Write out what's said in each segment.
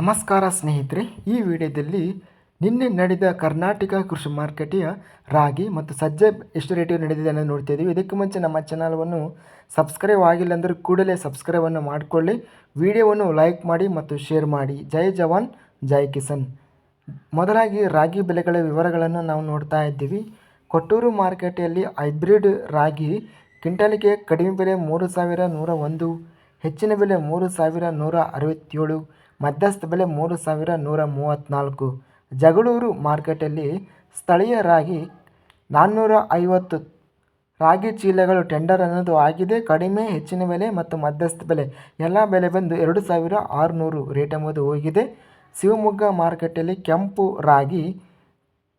ನಮಸ್ಕಾರ ಸ್ನೇಹಿತರೆ, ಈ ವಿಡಿಯೋದಲ್ಲಿ ನಿನ್ನೆ ನಡೆದ ಕರ್ನಾಟಕ ಕೃಷಿ ಮಾರುಕಟ್ಟೆಯ ರಾಗಿ ಮತ್ತು ಸಜ್ಜೆ ಎಷ್ಟು ರೇಟಿಗೆ ನಡೆದಿದೆ ಅನ್ನೋದು ನೋಡ್ತಾ ಇದ್ದೀವಿ ಇದಕ್ಕೆ ಮುಂಚೆ ನಮ್ಮ ಚಾನಲ್ವನ್ನು ಸಬ್ಸ್ಕ್ರೈಬ್ ಆಗಿಲ್ಲ ಅಂದರೆ ಕೂಡಲೇ ಸಬ್ಸ್ಕ್ರೈಬನ್ನು ಮಾಡಿಕೊಳ್ಳಿ. ವಿಡಿಯೋವನ್ನು ಲೈಕ್ ಮಾಡಿ ಮತ್ತು ಶೇರ್ ಮಾಡಿ. ಜೈ ಜವಾನ್, ಜೈ ಕಿಸನ್. ಮೊದಲಾಗಿ ರಾಗಿ ಬೆಲೆಗಳ ವಿವರಗಳನ್ನು ನಾವು ನೋಡ್ತಾ ಇದ್ದೀವಿ. ಕೊಟ್ಟೂರು ಮಾರುಕಟ್ಟೆಯಲ್ಲಿ ಹೈಬ್ರಿಡ್ ರಾಗಿ ಕ್ವಿಂಟಲ್ಗೆ ಕಡಿಮೆ ಬೆಲೆ ಮೂರು ಸಾವಿರ ನೂರ ಒಂದು, ಹೆಚ್ಚಿನ ಬೆಲೆ ಮೂರು ಸಾವಿರ ನೂರ ಅರವತ್ತೇಳು ಮಧ್ಯಸ್ಥ ಬೆಲೆ ಮೂರು ಸಾವಿರ ನೂರ ಮೂವತ್ತ್ನಾಲ್ಕು. ಜಗಳೂರು ಮಾರ್ಕೆಟಲ್ಲಿ ಸ್ಥಳೀಯ ರಾಗಿ ನಾನ್ನೂರ ಐವತ್ತು ರಾಗಿ ಚೀಲಗಳು ಟೆಂಡರ್ ಅನ್ನೋದು ಆಗಿದೆ. ಕಡಿಮೆ, ಹೆಚ್ಚಿನ ಬೆಲೆ ಮತ್ತು ಮಧ್ಯಸ್ಥ ಬೆಲೆ. ಎಲ್ಲ ಬೆಲೆ ಬಂದು ಎರಡು ಸಾವಿರ ಆರುನೂರು ರೇಟ್ ಎಂಬುದು ಹೋಗಿದೆ. ಶಿವಮೊಗ್ಗ ಮಾರ್ಕೆಟಲ್ಲಿ ಕೆಂಪು ರಾಗಿ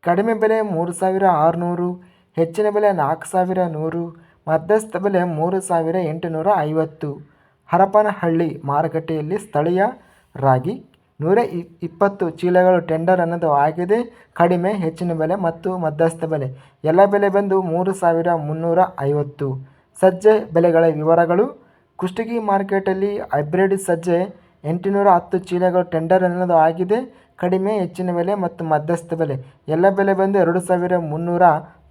ಕಡಿಮೆ ಬೆಲೆ ಮೂರು ಸಾವಿರ ಆರುನೂರು, ಹೆಚ್ಚಿನ ಬೆಲೆ ನಾಲ್ಕು ಸಾವಿರ ನೂರು, ಮಧ್ಯಸ್ಥ ಬೆಲೆ ಮೂರು ಸಾವಿರ ಎಂಟುನೂರ ಐವತ್ತು. ಹರಪನಹಳ್ಳಿ ಮಾರುಕಟ್ಟೆಯಲ್ಲಿ ಸ್ಥಳೀಯ ರಾಗಿ. ನೂರ ಇಪ್ಪತ್ತು ಚೀಲಗಳು ಟೆಂಡರ್ ಅನ್ನೋದು ಆಗಿದೆ. ಕಡಿಮೆ, ಹೆಚ್ಚಿನ ಬೆಲೆ ಮತ್ತು ಮಧ್ಯಸ್ಥ ಬೆಲೆ. ಎಲ್ಲ ಬೆಲೆ ಬಂದು ಮೂರು ಸಾವಿರ ಮುನ್ನೂರ ಐವತ್ತು. ಸಜ್ಜೆ ಬೆಲೆಗಳ ವಿವರಗಳು. ಕುಷ್ಟಗಿ ಮಾರ್ಕೆಟಲ್ಲಿ ಹೈಬ್ರಿಡ್ ಸಜ್ಜೆ ಎಂಟುನೂರ ಹತ್ತು ಚೀಲಗಳು ಟೆಂಡರ್ ಅನ್ನೋದು ಆಗಿದೆ. ಕಡಿಮೆ, ಹೆಚ್ಚಿನ ಬೆಲೆ ಮತ್ತು ಮಧ್ಯಸ್ಥ ಬೆಲೆ. ಎಲ್ಲ ಬೆಲೆ ಬಂದು ಎರಡು ಸಾವಿರ ಮುನ್ನೂರ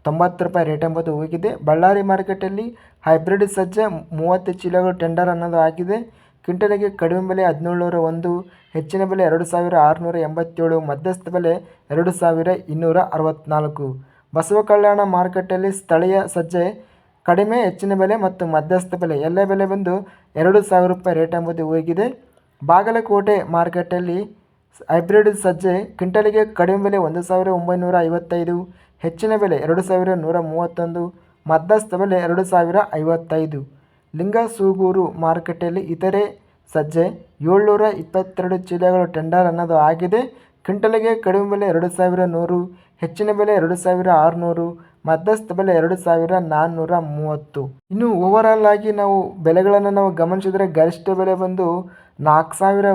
ತೊಂಬತ್ತು ರೂಪಾಯಿ ರೇಟ್ ಎಂಬುದು ಹೋಗಿದೆ. ಬಳ್ಳಾರಿ ಮಾರ್ಕೆಟಲ್ಲಿ ಹೈಬ್ರಿಡ್ ಸಜ್ಜೆ ಮೂವತ್ತು ಚೀಲಗಳು ಟೆಂಡರ್ ಅನ್ನೋದು ಆಗಿದೆ. ಕ್ವಿಂಟಲಿಗೆ ಕಡಿಮೆ ಬೆಲೆ ಹದಿನೇಳುನೂರ ಒಂದು, ಹೆಚ್ಚಿನ ಬೆಲೆ ಎರಡು ಸಾವಿರ ಆರುನೂರ ಎಂಬತ್ತೇಳು, ಮಧ್ಯಸ್ಥ ಬೆಲೆ ಎರಡು ಸಾವಿರ ಇನ್ನೂರ ಅರವತ್ತ್ನಾಲ್ಕು ಬಸವ ಕಲ್ಯಾಣ ಮಾರುಕಟ್ಟೆಯಲ್ಲಿ ಸ್ಥಳೀಯ ಸಜ್ಜೆ ಕಡಿಮೆ, ಹೆಚ್ಚಿನ ಬೆಲೆ ಮತ್ತು ಮಧ್ಯಸ್ಥ ಬೆಲೆ ಎಲ್ಲ ಬೆಲೆ ಬಂದು ಎರಡು ಸಾವಿರ ರೂಪಾಯಿ ರೇಟ್ ಎಂಬುದು ಹೋಗಿದೆ ಬಾಗಲಕೋಟೆ ಮಾರುಕಟ್ಟೆಯಲ್ಲಿ ಹೈಬ್ರಿಡ್ ಸಜ್ಜೆ ಕ್ವಿಂಟಲಿಗೆ ಕಡಿಮೆ ಬೆಲೆ ಒಂದು ಸಾವಿರ ಒಂಬೈನೂರ ಐವತ್ತೈದು, ಹೆಚ್ಚಿನ ಬೆಲೆ ಎರಡು ಸಾವಿರ ನೂರ ಮೂವತ್ತೊಂದು, ಮಧ್ಯಸ್ಥ ಬೆಲೆ ಎರಡು ಸಾವಿರ ಐವತ್ತೈದು. ಲಿಂಗಸೂಗೂರು ಮಾರುಕಟ್ಟೆಯಲ್ಲಿ ಇತರೆ ಸಜ್ಜೆ ಏಳ್ನೂರ ಇಪ್ಪತ್ತೆರಡು ಚೀಲಗಳು ಟೆಂಡರ್ ಅನ್ನೋದು ಆಗಿದೆ. ಕ್ವಿಂಟಲಿಗೆ ಕಡಿಮೆ ಬೆಲೆ ಎರಡು ಸಾವಿರ ನೂರು, ಹೆಚ್ಚಿನ ಬೆಲೆ ಎರಡು ಸಾವಿರ ಆರುನೂರು, ಮಧ್ಯಸ್ಥ ಬೆಲೆ ಎರಡು ಸಾವಿರ ನಾನ್ನೂರ ಮೂವತ್ತು. ಇನ್ನು ಓವರಾಲ್ ಆಗಿ ನಾವು ಬೆಲೆಗಳನ್ನು ನಾವು ಗಮನಿಸಿದರೆ ಗರಿಷ್ಠ ಬೆಲೆ ಬಂದು ನಾಲ್ಕು ಸಾವಿರ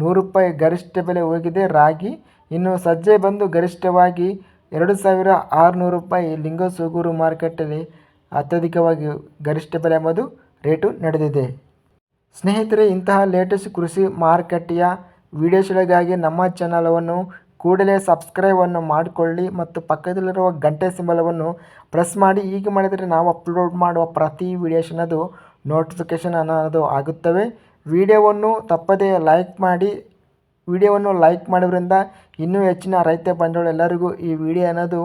ನೂರು ರೂಪಾಯಿ ಗರಿಷ್ಠ ಬೆಲೆ ಹೋಗಿದೆ. ರಾಗಿ ಇನ್ನು ಸಜ್ಜೆ ಬಂದು ಗರಿಷ್ಠವಾಗಿ ಎರಡು ಸಾವಿರ ಆರುನೂರು ರೂಪಾಯಿ ಲಿಂಗಸೂಗೂರು ಮಾರುಕಟ್ಟೆಯಲ್ಲಿ ಅತ್ಯಧಿಕವಾಗಿ ಗರಿಷ್ಠ ಬೆಲೆ ಎಂಬುದು ರೇಟು ನಡೆದಿದೆ. ಸ್ನೇಹಿತರೆ, ಇಂತಹ ಲೇಟೆಸ್ಟ್ ಕೃಷಿ ಮಾರುಕಟ್ಟೆಯ ವಿಡಿಯೋಸ್ಗಳಿಗಾಗಿ ನಮ್ಮ ಚಾನಲವನ್ನು ಕೂಡಲೇ ಸಬ್ಸ್ಕ್ರೈಬನ್ನು ಮಾಡಿಕೊಳ್ಳಿ ಮತ್ತು ಪಕ್ಕದಲ್ಲಿರುವ ಗಂಟೆ ಸಿಂಬಲವನ್ನು ಪ್ರೆಸ್ ಮಾಡಿ. ಹೀಗೆ ಮಾಡಿದರೆ ನಾವು ಅಪ್ಲೋಡ್ ಮಾಡುವ ಪ್ರತಿ ವಿಡಿಯೋಸ್ ಅನ್ನೋದು ನೋಟಿಫಿಕೇಷನ್ ಅನ್ನೋದು ಆಗುತ್ತವೆ. ವಿಡಿಯೋವನ್ನು ತಪ್ಪದೇ ಲೈಕ್ ಮಾಡಿ. ವಿಡಿಯೋವನ್ನು ಲೈಕ್ ಮಾಡೋದ್ರಿಂದ ಇನ್ನೂ ಹೆಚ್ಚಿನ ರೈತ ಬಂಡವಾಳ ಎಲ್ಲರಿಗೂ ಈ ವಿಡಿಯೋ ಅನ್ನೋದು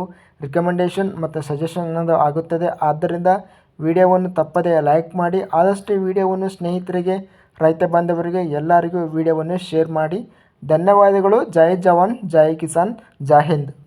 ರಿಕಮೆಂಡೇಷನ್ ಮತ್ತು ಸಜೆಷನ್ ಅನ್ನೋದು ಆಗುತ್ತದೆ. ಆದ್ದರಿಂದ ವಿಡಿಯೋವನ್ನು ತಪ್ಪದೇ ಲೈಕ್ ಮಾಡಿ, ಆದಷ್ಟು ವಿಡಿಯೋವನ್ನು ಸ್ನೇಹಿತರಿಗೆ, ರೈತ ಬಾಂಧವರಿಗೆ, ಎಲ್ಲರಿಗೂ ವಿಡಿಯೋವನ್ನು ಶೇರ್ ಮಾಡಿ. ಧನ್ಯವಾದಗಳು. ಜೈ ಜವಾನ್, ಜೈ ಕಿಸಾನ್, ಜೈ ಹಿಂದ್.